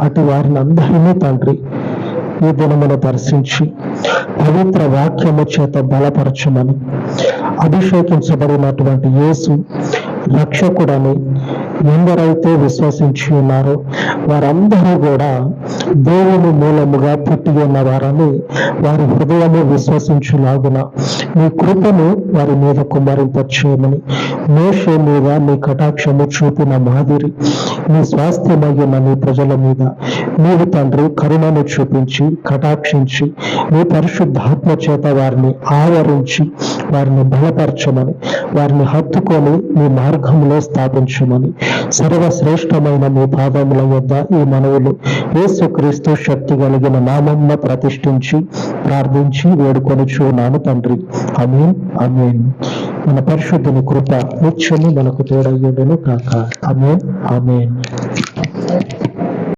అటు వారిని అందరినీ తండ్రి ఈ దినమును దర్శించి పవిత్ర వాక్యము చేత బలపరచమని అభిషేకించబడినటువంటి యేసు రక్షకుడని ఎందరైతే విశ్వసించి ఉన్నారో వారందరూ కూడా దేవుని మూలముగా పుట్టి ఉన్నవారని వారి హృదయము విశ్వసించులాగున నీ కృపను వారి మీద కుమ్మరింపచేయమని మోషే మీద నీ కటాక్షము చూపిన మాదిరి నీ స్వాస్థ్యమయ్యున్న నీ ప్రజల మీద నీవు తండ్రి కరుణను చూపించి కటాక్షించి నీ పరిశుద్ధాత్మ చేత వారిని ఆవరించి వారిని బలపరచమని వారిని హత్తుకొని మీ మార్గంలో స్థాపించమని. సర్వశ్రేష్టమైన మీ పాదముల వద్ద ఈ మనవులు యేసుక్రీస్తు శక్తి కలిగిన నామంన ప్రతిష్ఠించి ప్రార్థించి వేడుకొని చూనాను తండ్రి. అమీన్ అమీన్ మన పరిశుద్ధుని కృప నిత్యము మనకు తోడయ్యుడును కాక అమీన్ అమీన్